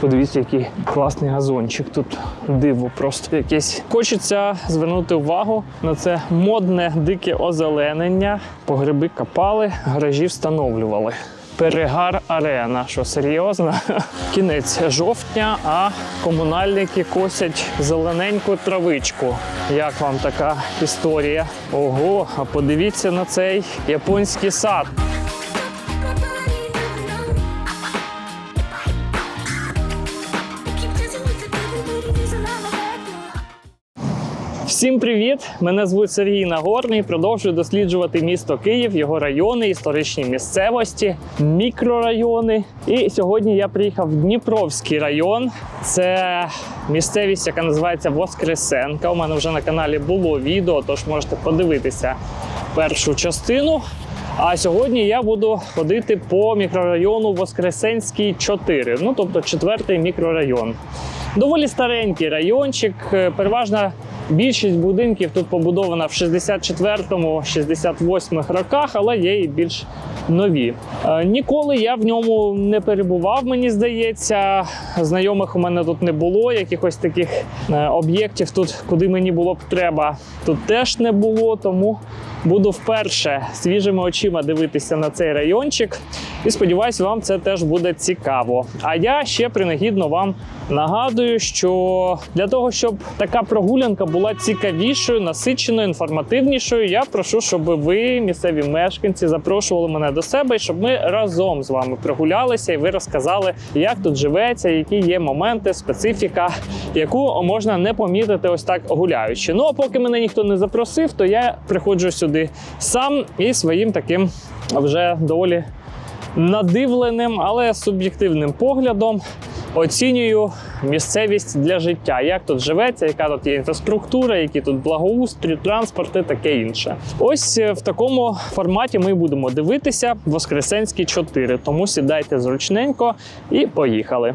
Подивіться, який класний газончик. Тут диво просто якесь. Хочеться звернути увагу на це модне дике озеленення. Погреби копали, гаражі встановлювали. Перегар арена, що серйозно? Кінець жовтня, а комунальники косять зелененьку травичку. Як вам така історія? Ого, а подивіться на цей японський сад. Всім привіт! Мене звуть Сергій Нагорний. Продовжую досліджувати місто Київ, його райони, історичні місцевості, мікрорайони. І сьогодні я приїхав в Дніпровський район. Це місцевість, яка називається Воскресенка. У мене вже на каналі було відео, тож можете подивитися першу частину. А сьогодні я буду ходити по мікрорайону Воскресенський 4, ну тобто четвертий мікрорайон. Доволі старенький райончик. е, Переважна більшість будинків тут побудована в 64-68 роках, але є і більш нові. Е, Ніколи я в ньому не перебував, мені здається. Знайомих у мене тут не було. Якихось таких е, об'єктів тут, куди мені було б треба, тут теж не було. Тому буду вперше свіжими очима дивитися на цей райончик. І сподіваюся, вам це теж буде цікаво. А я ще принагідно вам нагадую, що для того, щоб така прогулянка була цікавішою, насиченою, інформативнішою, я прошу, щоб ви, місцеві мешканці, запрошували мене до себе, і щоб ми разом з вами прогулялися і ви розказали, як тут живеться, які є моменти, специфіка, яку можна не помітити ось так гуляючи. Ну а поки мене ніхто не запросив, то я приходжу сюди сам і своїм таким вже доволі надивленим, але суб'єктивним поглядом оцінюю місцевість для життя, як тут живеться, яка тут є інфраструктура, які тут благоустрій, транспорт і таке інше. Ось е, в такому форматі ми будемо дивитися Воскресенський 4. Тому сідайте зручненько і поїхали.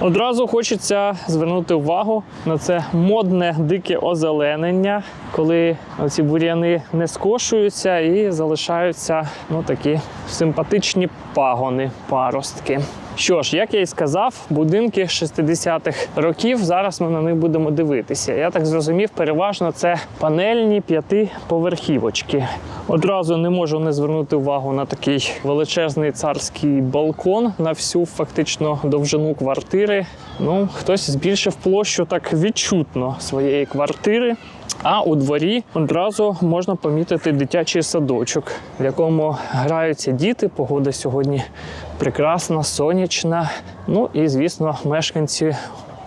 Одразу хочеться звернути увагу на це модне дике озеленення, коли ці бур'яни не скошуються і залишаються ну, такі симпатичні пагони, паростки. Що ж, як я і сказав, будинки 60-х років. Зараз ми на них будемо дивитися. Я так зрозумів, переважно це панельні п'ятиповерхівочки. Одразу не можу не звернути увагу на такий величезний царський балкон на всю фактично довжину квартири. Ну, хтось збільшив площу так відчутно своєї квартири. А у дворі одразу можна помітити дитячий садочок, в якому граються діти. Погода сьогодні прекрасна, сонячна. Ну і звісно, мешканці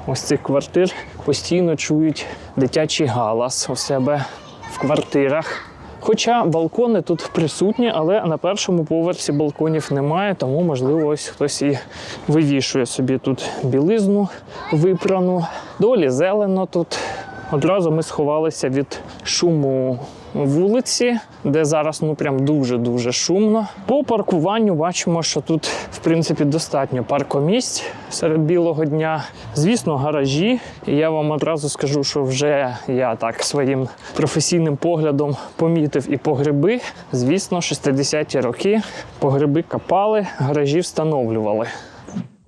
ось цих квартир постійно чують дитячий галас у себе в квартирах. Хоча балкони тут присутні, але на першому поверсі балконів немає, тому можливо ось хтось і вивішує собі тут білизну випрану. Долі зелено тут. Одразу ми сховалися від шуму вулиці, де зараз ну прям дуже-дуже шумно. По паркуванню бачимо, що тут в принципі достатньо паркомісць серед білого дня. Звісно, гаражі. І я вам одразу скажу, що вже я так своїм професійним поглядом помітив і погреби. Звісно, 60-ті роки погреби копали, гаражі встановлювали.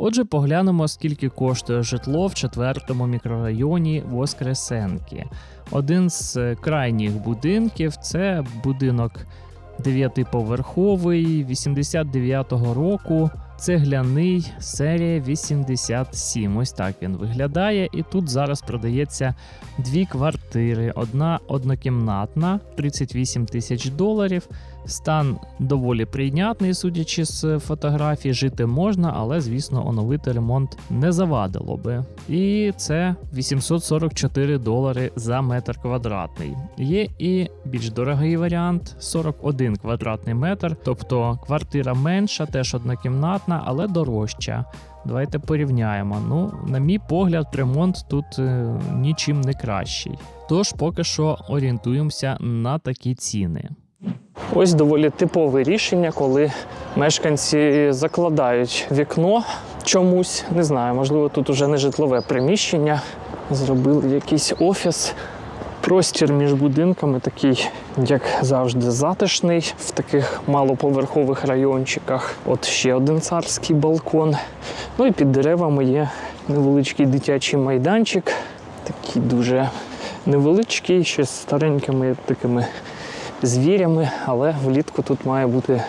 Отже, поглянемо, скільки коштує житло в четвертому мікрорайоні Воскресенки. Один з е, крайніх будинків це будинок дев'ятиповерховий 89-го року. Цегляний серія 87. Ось так він виглядає. І тут зараз продається дві квартири. Одна однокімнатна 38 тисяч доларів. Стан доволі прийнятний, судячи з фотографій. Жити можна, але звісно, оновити ремонт не завадило би. І це 844 долари за метр квадратний. Є і більш дорогий варіант 41 квадратний метр, тобто квартира менша, теж однокімнатна, але дорожча. Давайте порівняємо. Ну, на мій погляд, ремонт тут е, нічим не кращий. Тож поки що орієнтуємося на такі ціни. Ось доволі типове рішення, коли мешканці закладають вікно чомусь. Не знаю, можливо, тут уже не житлове приміщення. Зробили якийсь офіс. Простір між будинками такий, як завжди, затишний в таких малоповерхових райончиках. От ще один царський балкон. Ну і під деревами є невеличкий дитячий майданчик, такий дуже невеличкий, ще з старенькими такими звірями, але влітку тут має бути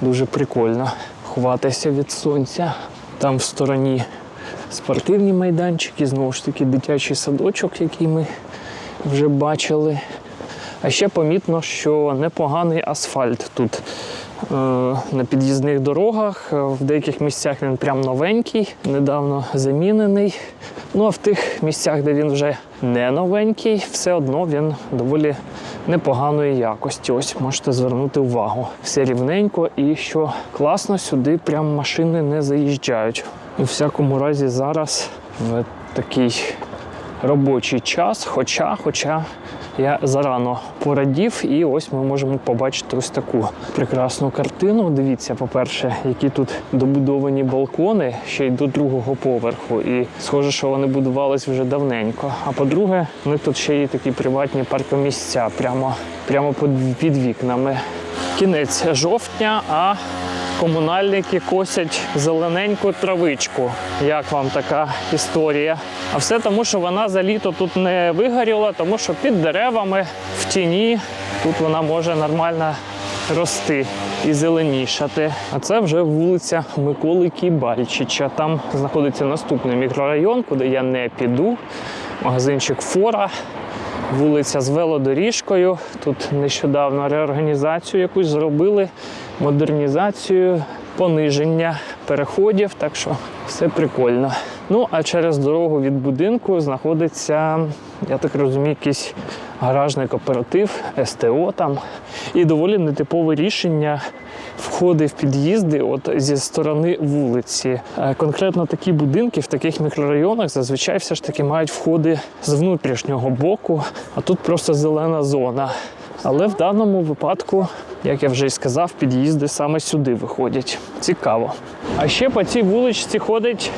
дуже прикольно ховатися від сонця. Там в стороні спортивні майданчики, знову ж таки дитячий садочок, який ми вже бачили. А ще помітно, що непоганий асфальт тут е, на під'їзних дорогах. В деяких місцях він прям новенький, недавно замінений. Ну а в тих місцях, де він вже не новенький, все одно він доволі непоганої якості. Ось можете звернути увагу. Все рівненько і що класно, сюди прям машини не заїжджають. У всякому разі, зараз в такий робочий час, хоча, хоча я зарано порадів, і ось ми можемо побачити ось таку прекрасну картину. Дивіться, по-перше, які тут добудовані балкони ще й до другого поверху. І схоже, що вони будувались вже давненько. А по-друге, них тут ще є такі приватні паркомісця прямо, прямо під вікнами. Кінець жовтня, а комунальники косять зелененьку травичку. Як вам така історія? А все тому, що вона за літо тут не вигоріла, тому що під деревами в тіні тут вона може нормально рости і зеленішати. А це вже вулиця Миколи Кібальчича. Там знаходиться наступний мікрорайон, куди я не піду. Магазинчик Фора. Вулиця з велодоріжкою. Тут нещодавно реорганізацію якусь зробили, модернізацію, пониження переходів, так що все прикольно. Ну а через дорогу від будинку знаходиться, я так розумію, якийсь гаражний кооператив, СТО там. І доволі нетипове рішення входи в під'їзди от зі сторони вулиці. Е, Конкретно такі будинки в таких мікрорайонах зазвичай все ж таки мають входи з внутрішнього боку, а тут просто зелена зона. Але в даному випадку, як я вже і сказав, під'їзди саме сюди виходять. Цікаво. А ще по цій вуличці ходить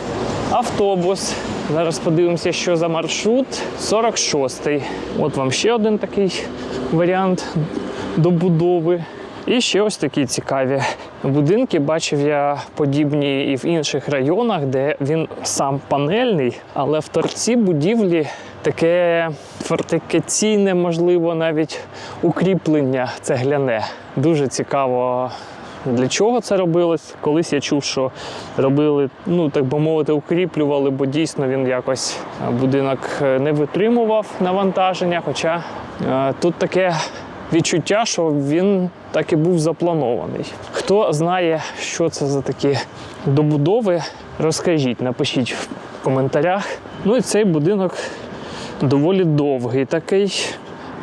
автобус. Зараз подивимося, що за маршрут. 46-й. От вам ще один такий варіант добудови. І ще ось такі цікаві будинки. Бачив я подібні і в інших районах, де він сам панельний, але в торці будівлі таке фортифікаційне, можливо, навіть укріплення цегляне. Дуже цікаво. Для чого це робилось? Колись я чув, що робили, ну так би мовити, укріплювали, бо дійсно він якось е, будинок е, не витримував навантаження. Хоча е, тут таке відчуття, що він так і був запланований. Хто знає, що це за такі добудови, розкажіть, напишіть в коментарях. Ну і цей будинок доволі довгий такий.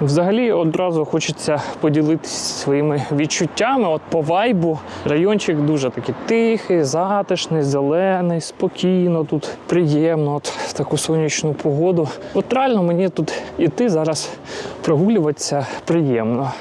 Взагалі одразу хочеться поділитися своїми відчуттями. От по вайбу райончик дуже такий тихий, затишний, зелений, спокійно, тут приємно, от в таку сонячну погоду. От реально мені тут іти зараз прогулюватися приємно.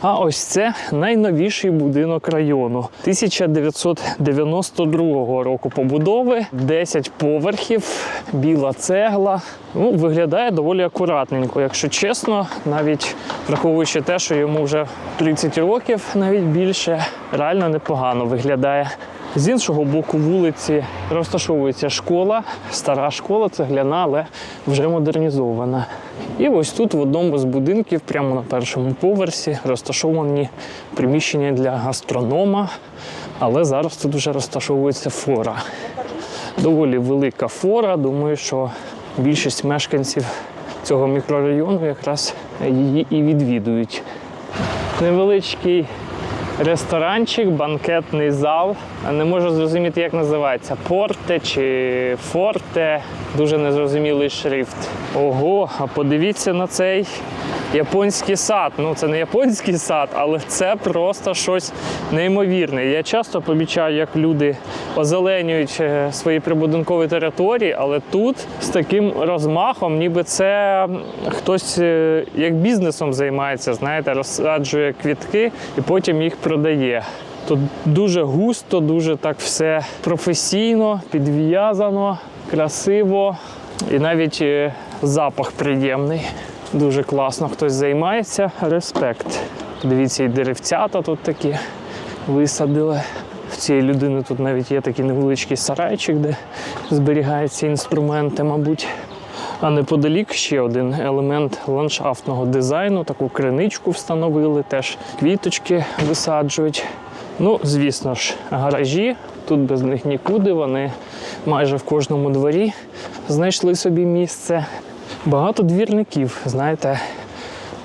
А ось це найновіший будинок району 1992 року побудови, 10 поверхів, біла цегла. Ну, виглядає доволі акуратненько, якщо чесно, навіть враховуючи те, що йому вже 30 років, навіть більше, реально непогано виглядає. З іншого боку вулиці розташовується школа, стара школа цегляна, але вже модернізована. І ось тут в одному з будинків, прямо на першому поверсі, розташовані приміщення для гастронома, але зараз тут вже розташовується фора. Доволі велика фора. Думаю, що більшість мешканців цього мікрорайону якраз її і відвідують. Невеличкий ресторанчик, банкетний зал. Не можу зрозуміти, як називається. Порте чи форте. Дуже незрозумілий шрифт. Ого, а подивіться на цей японський сад. Ну, це не японський сад, але це просто щось неймовірне. Я часто помічаю, як люди озеленюють е, свої прибудинкові території, але тут з таким розмахом, ніби це хтось е, як бізнесом займається, знаєте, розсаджує квітки і потім їх продає. Тут дуже густо, дуже так все професійно, підв'язано, красиво і навіть е, запах приємний. Дуже класно хтось займається. Респект. Подивіться, і деревцята тут такі висадили. В цієї людини тут навіть є такий невеличкий сарайчик, де зберігаються інструменти, мабуть. А неподалік ще один елемент ландшафтного дизайну, таку криничку встановили, теж квіточки висаджують. Ну, звісно ж, гаражі, тут без них нікуди. Вони майже в кожному дворі знайшли собі місце. Багато двірників, знаєте,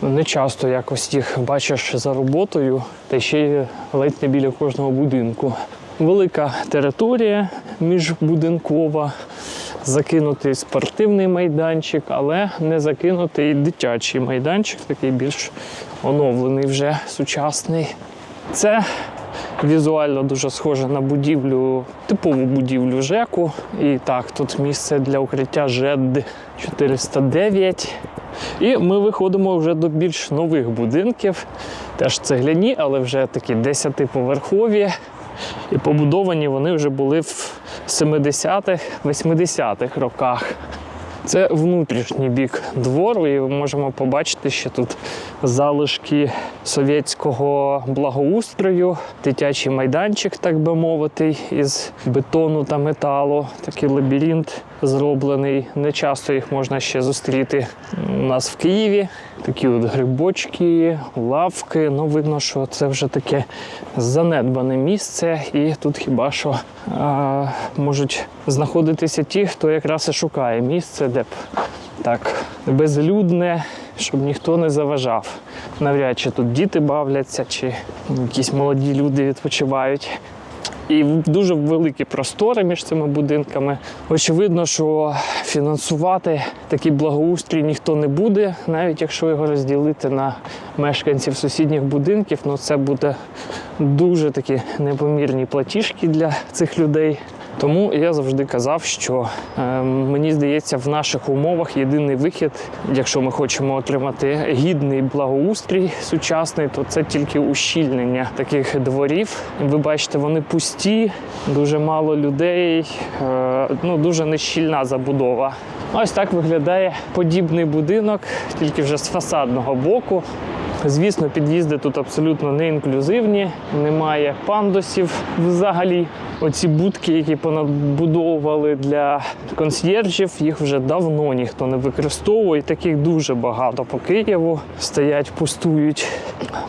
не часто якось їх бачиш за роботою, та ще й ледь не біля кожного будинку. Велика територія міжбудинкова, закинутий спортивний майданчик, але не закинутий дитячий майданчик, такий більш оновлений вже сучасний. Це візуально дуже схоже на будівлю, типову будівлю ЖЕКу. І так, тут місце для укриття ЖЕД 409. І ми виходимо вже до більш нових будинків. Теж цегляні, але вже такі 10-поверхові. І побудовані вони вже були в 70-х, 80-х роках. Це внутрішній бік двору, і ми можемо побачити, що тут залишки совєтського благоустрою, дитячий майданчик, так би мовити, із бетону та металу. Такий лабіринт зроблений. Не часто їх можна ще зустріти у нас в Києві. Такі от грибочки, лавки. Ну, видно, що це вже таке занедбане місце, і тут хіба що а, можуть знаходитися ті, хто якраз і шукає місце, де б так безлюдне, щоб ніхто не заважав. Навряд чи тут діти бавляться, чи якісь молоді люди відпочивають. І дуже великі простори між цими будинками. Очевидно, що фінансувати такий благоустрій ніхто не буде, навіть якщо його розділити на мешканців сусідніх будинків, ну це буде дуже такі непомірні платіжки для цих людей. Тому я завжди казав, що е, мені здається, в наших умовах єдиний вихід, якщо ми хочемо отримати гідний благоустрій сучасний, то це тільки ущільнення таких дворів. Ви бачите, вони пусті, дуже мало людей, е, ну дуже нещільна забудова. Ось так виглядає подібний будинок, тільки вже з фасадного боку. Звісно, під'їзди тут абсолютно не інклюзивні, немає пандусів взагалі. Оці будки, які понадбудовували для консьєржів, їх вже давно ніхто не використовує. Таких дуже багато по Києву стоять, пустують.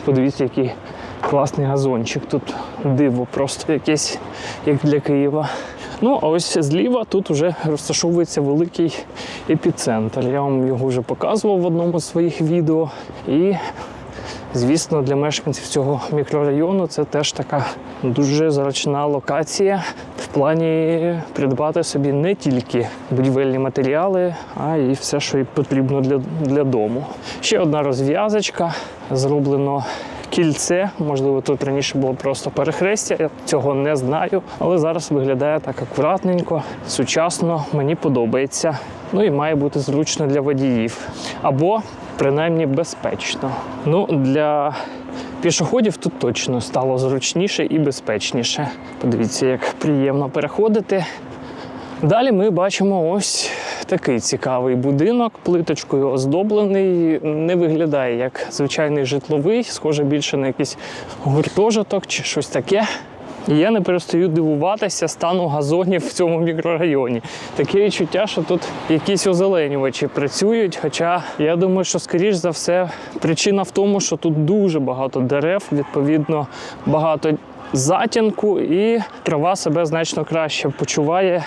Подивіться, який класний газончик. Тут диво просто якесь, як для Києва. Ну, а ось зліва тут вже розташовується великий епіцентр. Я вам його вже показував в одному з своїх відео. І Звісно, для мешканців цього мікрорайону це теж така дуже зручна локація в плані придбати собі не тільки будівельні матеріали, а й все, що й потрібно для, для дому. Ще одна розв'язочка. Зроблено кільце. Можливо, тут раніше було просто перехрестя. Я цього не знаю, але зараз виглядає так акуратненько, сучасно. Мені подобається. Ну і має бути зручно для водіїв. Або принаймні безпечно. Ну, для пішоходів тут точно стало зручніше і безпечніше. Подивіться, як приємно переходити. Далі ми бачимо ось такий цікавий будинок, плиточкою оздоблений. Не виглядає як звичайний житловий, схоже більше на якийсь гуртожиток чи щось таке. І я не перестаю дивуватися стану газонів в цьому мікрорайоні. Таке відчуття, що тут якісь озеленювачі працюють. Хоча я думаю, що скоріш за все причина в тому, що тут дуже багато дерев, відповідно, багато затінку, і трава себе значно краще почуває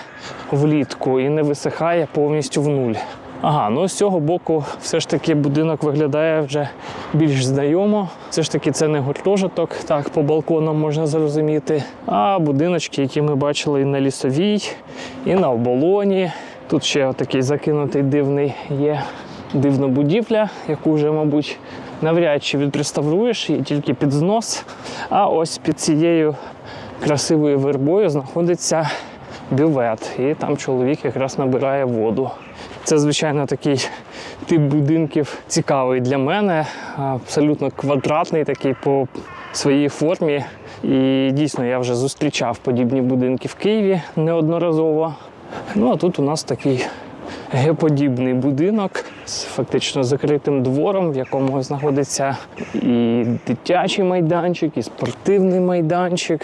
влітку і не висихає повністю в нуль. Ага, ну з цього боку, все ж таки будинок виглядає вже більш знайомо. Все ж таки, це не гуртожиток, так по балконам можна зрозуміти. А будиночки, які ми бачили і на лісовій, і на оболоні. Тут ще такий закинутий дивний є дивна будівля, яку вже, мабуть, навряд чи відреставруєш, її тільки під знос. А ось під цією красивою вербою знаходиться бювет, і там чоловік якраз набирає воду. Це, звичайно, такий тип будинків цікавий для мене, абсолютно квадратний, такий по своїй формі. І дійсно я вже зустрічав подібні будинки в Києві неодноразово. Ну а тут у нас такий геподібний будинок з фактично закритим двором, в якому знаходиться і дитячий майданчик, і спортивний майданчик,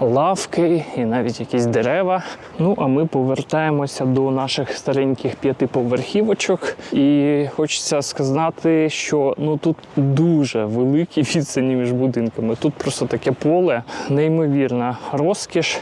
лавки, і навіть якісь дерева. Ну а ми повертаємося до наших стареньких п'ятиповерхівочок. І хочеться сказати, що ну тут дуже великі відстані між будинками. Тут просто таке поле, неймовірна розкіш,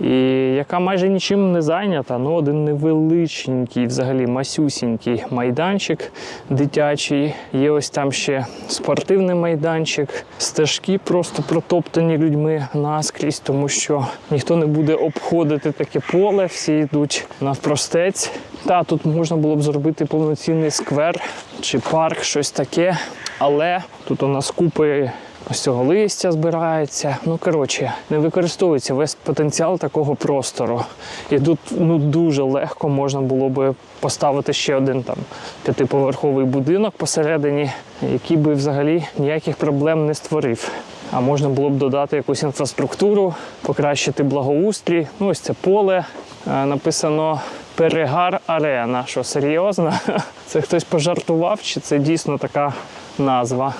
і яка майже нічим не зайнята. Ну, один невеличенький, взагалі масюсінький майданчик дитячий. Є ось там ще спортивний майданчик, стежки просто протоптані людьми наскрізь, тому що ніхто не буде обходити таке поле, всі йдуть навпростець. Та тут можна було б зробити повноцінний сквер чи парк, щось таке. Але тут у нас купи ось цього листя збирається. Ну коротше, не використовується весь потенціал такого простору. І тут ну дуже легко можна було би поставити ще один там п'ятиповерховий будинок посередині, який би взагалі ніяких проблем не створив. А можна було б додати якусь інфраструктуру, покращити благоустрій. Ну, ось це поле. Е, Написано Перегар Арена. Що серйозно? Це хтось пожартував, чи це дійсно така назва?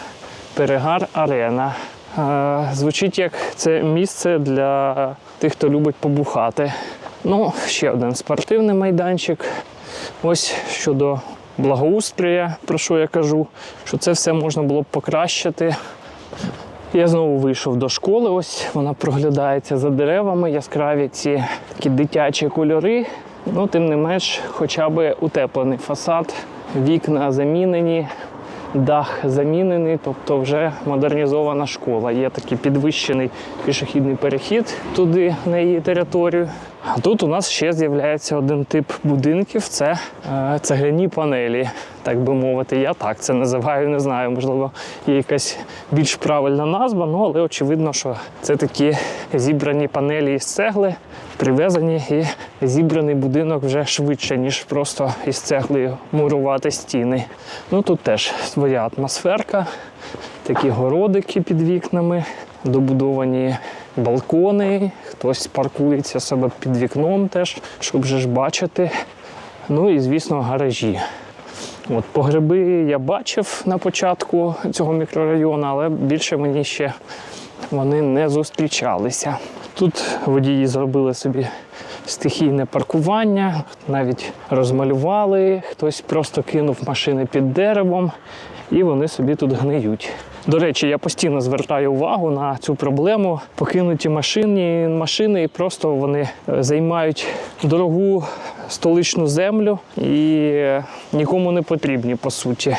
Перегар Арена. Е, Звучить як це місце для тих, хто любить побухати. Ну, ще один спортивний майданчик. Ось щодо благоустрія, про що я кажу, що це все можна було б покращити. Я знову вийшов до школи. Ось вона проглядається за деревами, яскраві ці такі дитячі кольори. Ну, тим не менш, хоча б утеплений фасад, вікна замінені, дах замінений, тобто вже модернізована школа. Є такий підвищений пішохідний перехід туди на її територію. А тут у нас ще з'являється один тип будинків це е, цегляні панелі, так би мовити. Я так це називаю, не знаю, можливо, є якась більш правильна назва, ну але очевидно, що це такі зібрані панелі із цегли, привезені і зібраний будинок вже швидше, ніж просто із цегли мурувати стіни. Ну тут теж своя атмосферка, такі городики під вікнами, добудовані балкони, хтось паркується себе під вікном теж, щоб же ж бачити. Ну і, звісно, гаражі. От погреби я бачив на початку цього мікрорайону, але більше мені ще вони не зустрічалися. Тут водії зробили собі стихійне паркування, навіть розмалювали, хтось просто кинув машини під деревом, і вони собі тут гниють. До речі, я постійно звертаю увагу на цю проблему. Покинуті машини, машини і просто вони е, займають дорогу столичну землю і е, нікому не потрібні по суті.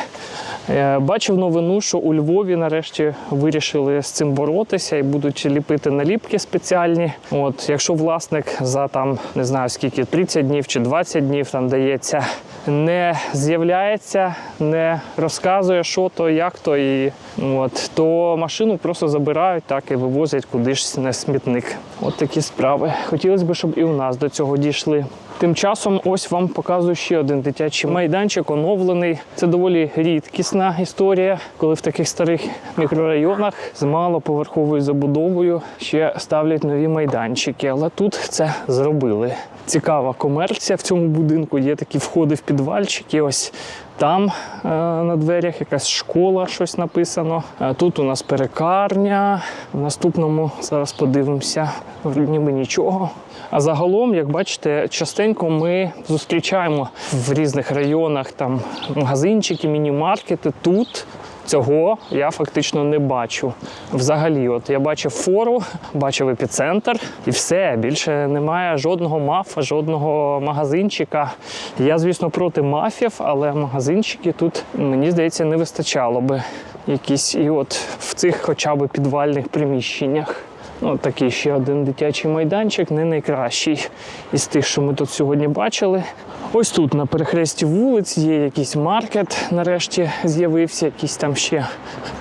Е, Бачив новину, що у Львові нарешті вирішили з цим боротися і будуть ліпити наліпки спеціальні. От, якщо власник за там не знаю скільки 30 днів чи 20 днів там дається, не з'являється, не розказує, що то, як то, і от, то машину просто забирають так і вивозять кудись на смітник. От такі справи. Хотілося б, щоб і у нас до цього дійшли. Тим часом ось вам показую ще один дитячий майданчик, оновлений. Це доволі рідкісна історія, коли в таких старих мікрорайонах з малоповерховою забудовою ще ставлять нові майданчики. Але тут це зробили. Цікава комерція в цьому будинку. Є такі входи в підвальчики. Ось там е, на дверях якась школа, щось написано. Е, Тут у нас перекарня. В наступному зараз подивимося. Ніби нічого. А загалом, як бачите, частенько ми зустрічаємо в різних районах там магазинчики, міні-маркети. Тут цього я фактично не бачу. Взагалі, от я бачив фору, бачив епіцентр і все. Більше немає жодного мафа, жодного магазинчика. Я, звісно, проти мафів, але магазинчики тут мені здається не вистачало би якісь і от в цих хоча б підвальних приміщеннях. Ну, такий ще один дитячий майданчик, не найкращий із тих, що ми тут сьогодні бачили. Ось тут на перехресті вулиць є якийсь маркет, нарешті з'явився, якісь там ще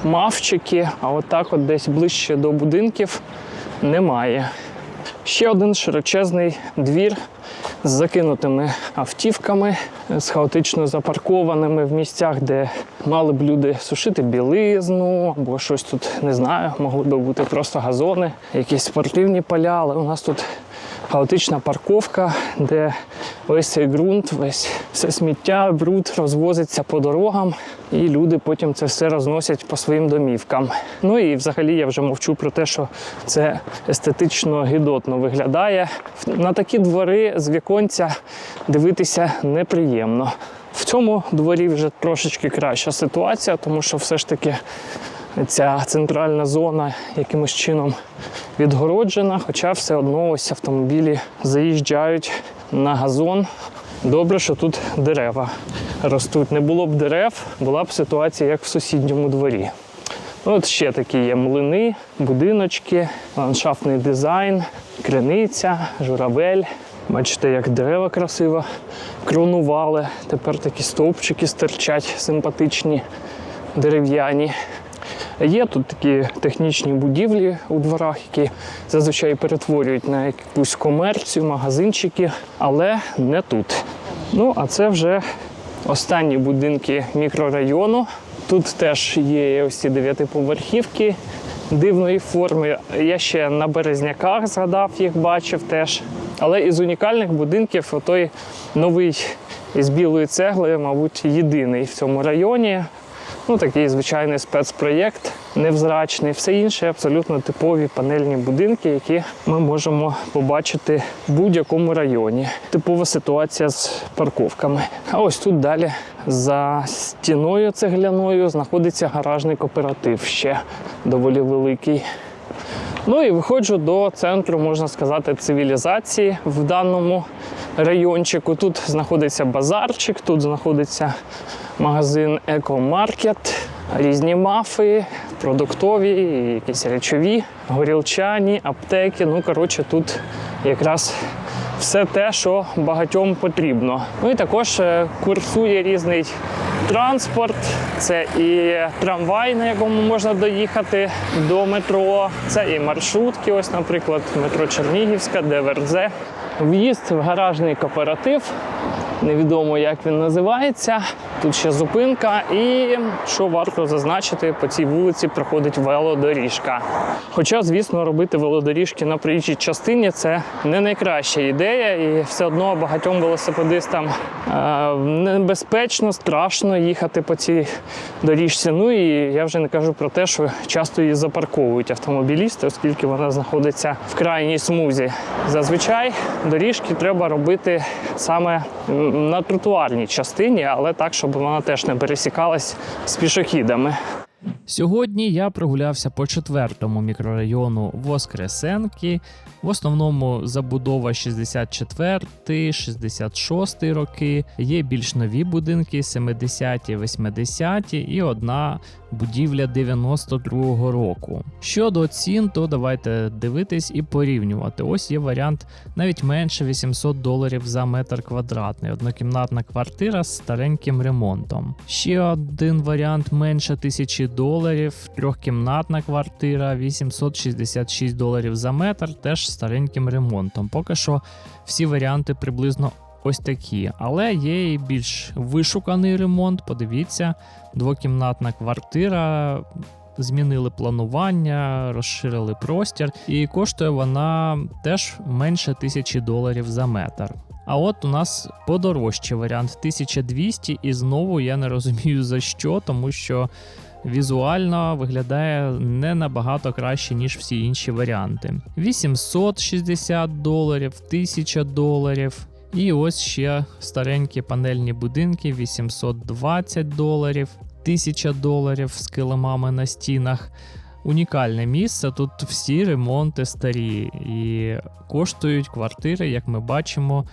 мавчики, а от от десь ближче до будинків немає. Ще один широчезний двір з закинутими автівками, з хаотично запаркованими в місцях, де мали б люди сушити білизну або щось тут не знаю, могли б бути просто газони, якісь спортивні поля, але у нас тут хаотична парковка, де весь цей ґрунт, весь все сміття, бруд розвозиться по дорогам, і люди потім це все розносять по своїм домівкам. Ну і взагалі я вже мовчу про те, що це естетично гидотно виглядає. На такі двори з віконця дивитися неприємно. В цьому дворі вже трошечки краща ситуація, тому що все ж таки ця центральна зона якимось чином відгороджена, хоча все одно ось автомобілі заїжджають на газон. Добре, що тут дерева ростуть. Не було б дерев, була б ситуація як в сусідньому дворі. От ще такі є млини, будиночки, ландшафтний дизайн, криниця, журавель. Бачите, як дерева красиво кронували. Тепер такі стовпчики стирчать симпатичні, дерев'яні. Є тут такі технічні будівлі у дворах, які зазвичай перетворюють на якусь комерцію, магазинчики, але не тут. Ну, а це вже останні будинки мікрорайону. Тут теж є ось ці дев'ятиповерхівки дивної форми. Я ще на березняках згадав, їх бачив теж. Але із унікальних будинків той новий із білої цегли, мабуть, єдиний в цьому районі. Ну, такий звичайний спецпроєкт, невзрачний. Все інше абсолютно типові панельні будинки, які ми можемо побачити в будь-якому районі. Типова ситуація з парковками. А ось тут далі за стіною цегляною знаходиться гаражний кооператив ще доволі великий. Ну і виходжу до центру, можна сказати, цивілізації в даному райончику. Тут знаходиться базарчик, тут знаходиться магазин Екомаркет, різні мафи, продуктові, якісь речові, горілчані, аптеки. Ну, коротше, тут якраз все те, що багатьом потрібно. Ну і також е, курсує різний транспорт. Це і трамвай, на якому можна доїхати до метро. Це і маршрутки. Ось, наприклад, метро Чернігівська, ДВРЗ. В'їзд в гаражний кооператив. Невідомо, як він називається. Тут ще зупинка, і що варто зазначити, по цій вулиці проходить велодоріжка. Хоча, звісно, робити велодоріжки на проїжджій частині це не найкраща ідея, і все одно багатьом велосипедистам е, небезпечно, страшно їхати по цій доріжці. Ну і я вже не кажу про те, що часто її запарковують автомобілісти, оскільки вона знаходиться в крайній смузі. Зазвичай доріжки треба робити саме на тротуарній частині, але так, щоб вона теж не пересікалась з пішохідами. Сьогодні я прогулявся по четвертому мікрорайону Воскресенки. В основному забудова 64, 66 роки. Є більш нові будинки 70-ті, 80-ті і одна будівля 92-го року. Щодо цін, то давайте дивитись і порівнювати. Ось є варіант навіть менше 800 доларів за метр квадратний. Однокімнатна квартира з стареньким ремонтом. Ще один варіант менше 1000 доларів. Трьохкімнатна квартира 866 доларів за метр, теж стареньким ремонтом. Поки що всі варіанти приблизно ось такі. Але є і більш вишуканий ремонт. Подивіться, двокімнатна квартира. Змінили планування, розширили простір, і коштує вона теж менше тисячі доларів за метр. А от у нас подорожчий варіант 1200, і знову я не розумію за що, тому що візуально виглядає не набагато краще, ніж всі інші варіанти. 860 доларів, 1000 доларів. І ось ще старенькі панельні будинки 820 доларів, 1000 доларів з килимами на стінах. Унікальне місце. Тут всі ремонти старі і коштують квартири, як ми бачимо,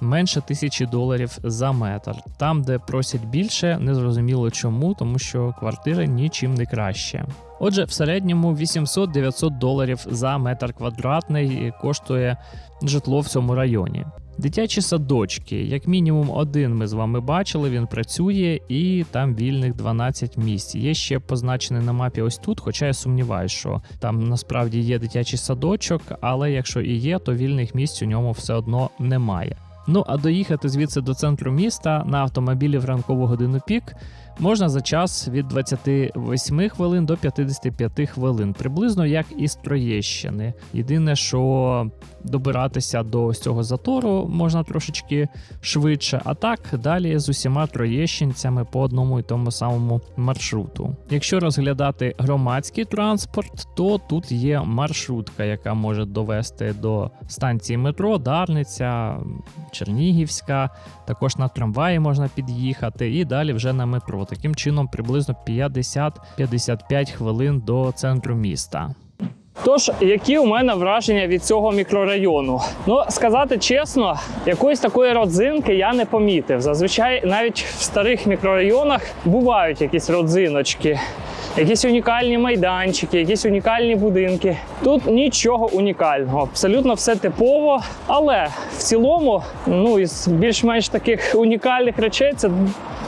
менше тисячі доларів за метр. Там, де просять більше, незрозуміло чому, тому що квартира нічим не краще. Отже, в середньому 800-900 доларів за метр квадратний коштує житло в цьому районі. Дитячі садочки, як мінімум один ми з вами бачили, він працює і там вільних 12 місць. Є ще позначений на мапі ось тут, хоча я сумніваюся, що там насправді є дитячий садочок, але якщо і є, то вільних місць у ньому все одно немає. Ну а доїхати звідси до центру міста на автомобілі в ранкову годину пік можна за час від 28 хвилин до 55 хвилин, приблизно як із Троєщини. Єдине, що добиратися до цього затору можна трошечки швидше, а так далі з усіма троєщинцями по одному і тому самому маршруту. Якщо розглядати громадський транспорт, то тут є маршрутка, яка може довести до станції метро, Дарниця, Чернігівська. Також на трамваї можна під'їхати і далі вже на метро. Таким чином, приблизно 50-55 хвилин до центру міста. Тож, які у мене враження від цього мікрорайону? Ну, сказати чесно, якоїсь такої родзинки я не помітив. Зазвичай навіть в старих мікрорайонах бувають якісь родзиночки. Якісь унікальні майданчики, якісь унікальні будинки. Тут нічого унікального, абсолютно все типово. Але в цілому, ну із більш-менш таких унікальних речей, це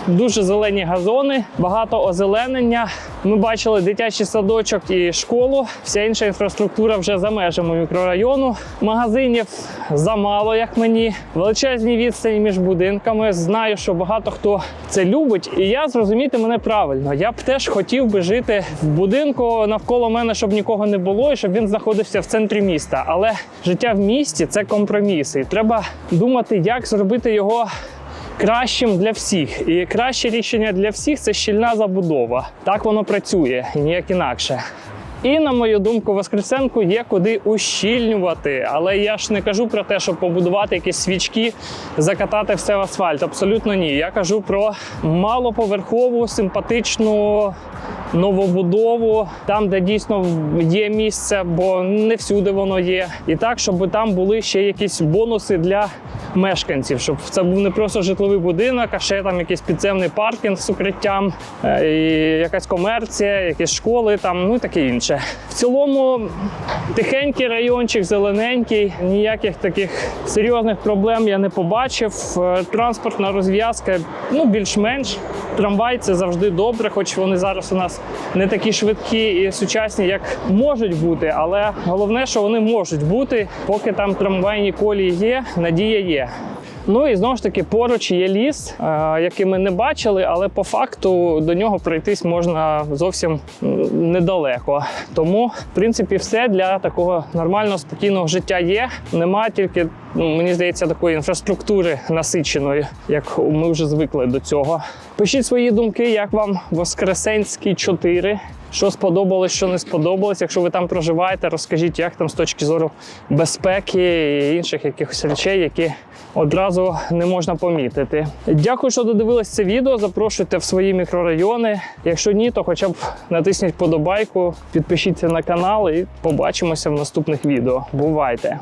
дуже зелені газони, багато озеленення. Ми бачили дитячий садочок і школу. Вся інша інфраструктура вже за межами мікрорайону. Магазинів замало, як мені. Величезні відстані між будинками. Знаю, що багато хто це любить, і я зрозуміти мене правильно. Я б теж хотів би жити в будинку навколо мене, щоб нікого не було, і щоб він знаходився в центрі міста. Але життя в місті це компроміси. І треба думати, як зробити його кращим для всіх. І краще рішення для всіх це щільна забудова. Так воно працює ніяк інакше. І на мою думку, Воскресенку є куди ущільнювати. Але я ж не кажу про те, щоб побудувати якісь свічки, закатати все в асфальт. Абсолютно ні. Я кажу про малоповерхову, симпатичну новобудову, там, де дійсно є місце, бо не всюди воно є. І так, щоб там були ще якісь бонуси для мешканців, щоб це був не просто житловий будинок, а ще там якийсь підземний паркінг з укриттям, е, і якась комерція, якісь школи, там, ну і таке інше. В цілому тихенький райончик, зелененький, ніяких таких серйозних проблем я не побачив. Е, Транспортна розв'язка ну, більш-менш. Трамвай це завжди добре, хоч вони зараз у нас не такі швидкі і сучасні, як можуть бути. Але головне, що вони можуть бути, поки там трамвайні колії є, надія є. Ну і знову ж таки поруч є ліс, е, який ми не бачили, але по факту до нього пройтись можна зовсім недалеко. Тому, в принципі, все для такого нормального спокійного життя є. Нема тільки, ну, мені здається, такої інфраструктури насиченої, як ми вже звикли до цього. Пишіть свої думки, як вам Воскресенський 4. Що сподобалось, що не сподобалось. Якщо ви там проживаєте, розкажіть, як там з точки зору безпеки і інших якихось речей, які одразу не можна помітити. Дякую, що додивились це відео. Запрошуйте в свої мікрорайони. Якщо ні, то хоча б натисніть подобайку, підпишіться на канал і побачимося в наступних відео. Бувайте!